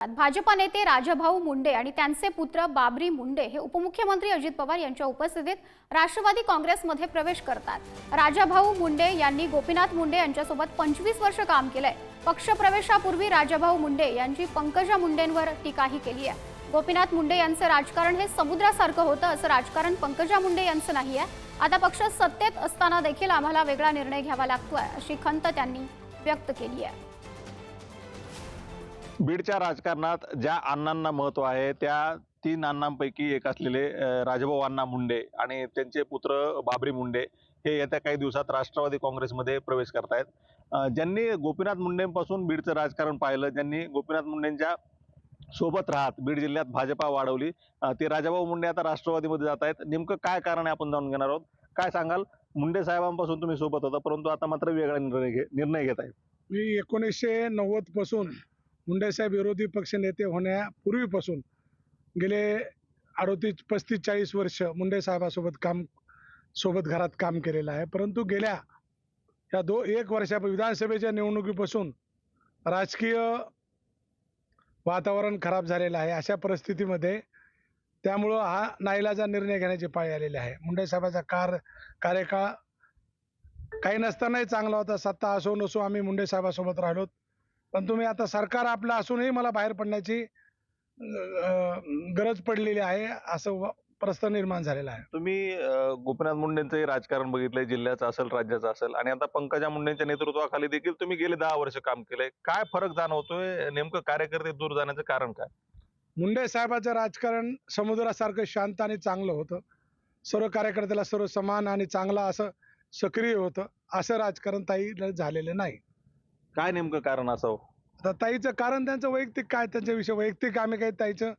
भाजपा नेते राजाभाऊ मुंडे आणि त्यांचे पुत्र बाबरी मुंडे हे उपमुख्यमंत्री अजित पवार यांच्या उपस्थितीत राष्ट्रवादी काँग्रेसमध्ये प्रवेश करतात. राजाभाऊ मुंडे यांनी गोपीनाथ मुंडे यांच्यासोबत पंचवीस वर्ष काम केलंय. पक्षप्रवेशापूर्वी राजाभाऊ मुंडे यांची पंकजा मुंडेंवर टीकाही केली आहे. गोपीनाथ मुंडे यांचं राजकारण हे समुद्रासारखं होतं असं राजकारण पंकजा मुंडे यांचं नाही आहे. आता पक्ष सत्तेत असताना देखील आम्हाला वेगळा निर्णय घ्यावा लागतोय अशी खंत त्यांनी व्यक्त केली आहे. बीडच्या राजकारणात ज्या अण्णांना महत्त्व आहे त्या तीन अण्णांपैकी एक असलेले राजभाऊ अण्णा मुंडे आणि त्यांचे पुत्र बाबरी मुंडे हे येत्या काही दिवसात राष्ट्रवादी काँग्रेसमध्ये प्रवेश करतायत. ज्यांनी गोपीनाथ मुंडेंपासून बीडचं राजकारण पाहिलं ज्यांनी गोपीनाथ मुंडेंच्या सोबत राहत बीड जिल्ह्यात भाजपा वाढवली ते राजाभाऊ मुंडे आता राष्ट्रवादीमध्ये जात आहेत. नेमकं काय कारण आहे आपण जाणून घेणार आहोत. काय सांगाल? मुंडे साहेबांपासून तुम्ही सोबत होता परंतु आता मात्र वेगळा निर्णय घे निर्णय घेत आहे मी एकोणीसशे नव्वदपासून मुंडेसाहेब विरोधी पक्ष नेते होण्यापूर्वीपासून गेले अडोतीस पस्तीस चाळीस वर्ष मुंडे साहेबासोबत काम सोबत घरात काम केलेलं आहे. परंतु गेल्या या दो एक वर्षा विधानसभेच्या निवडणुकीपासून राजकीय वातावरण खराब झालेलं आहे. अशा परिस्थितीमध्ये त्यामुळं हा नाईलाजा निर्णय घेण्याची पाळी आलेली आहे. मुंडे साहेबाचा कार कार्यकाळ काही नसतानाही चांगला होता. सत्ता असो नसो आम्ही मुंडे साहेबासोबत राहिलो. पण तुम्ही आता सरकार आपलं असूनही मला बाहेर पडण्याची गरज पडलेली आहे असं प्रश्न निर्माण झालेला आहे. तुम्ही गोपीनाथ मुंडेंचंही राजकारण बघितलंय जिल्ह्याचं असेल राज्याचं असेल आणि आता पंकजा मुंडेंच्या नेतृत्वाखाली देखील तुम्ही गेले दहा वर्ष काम केलंय. काय फरक जाणवतोय? नेमकं कार्यकर्ते दूर जाण्याचं कारण काय? मुंडे साहेबाचं राजकारण समुद्रासारखं शांत आणि चांगलं होतं. सर्व कार्यकर्त्याला सर्व समान आणि चांगलं असं सक्रिय होतं. असं राजकारण ताई झालेलं नाही. काय नेमकं कारण असावं? आता ताईचं कारण त्यांचं वैयक्तिक काय? त्यांच्याविषयी वैयक्तिक आम्ही काही ताईचं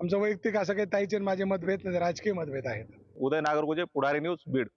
आमचं वैयक्तिक असं काही ताईचे आणि माझे मतभेद नाही राजकीय मतभेद आहेत. उदय नागरगोजे पुढारी न्यूज बीड.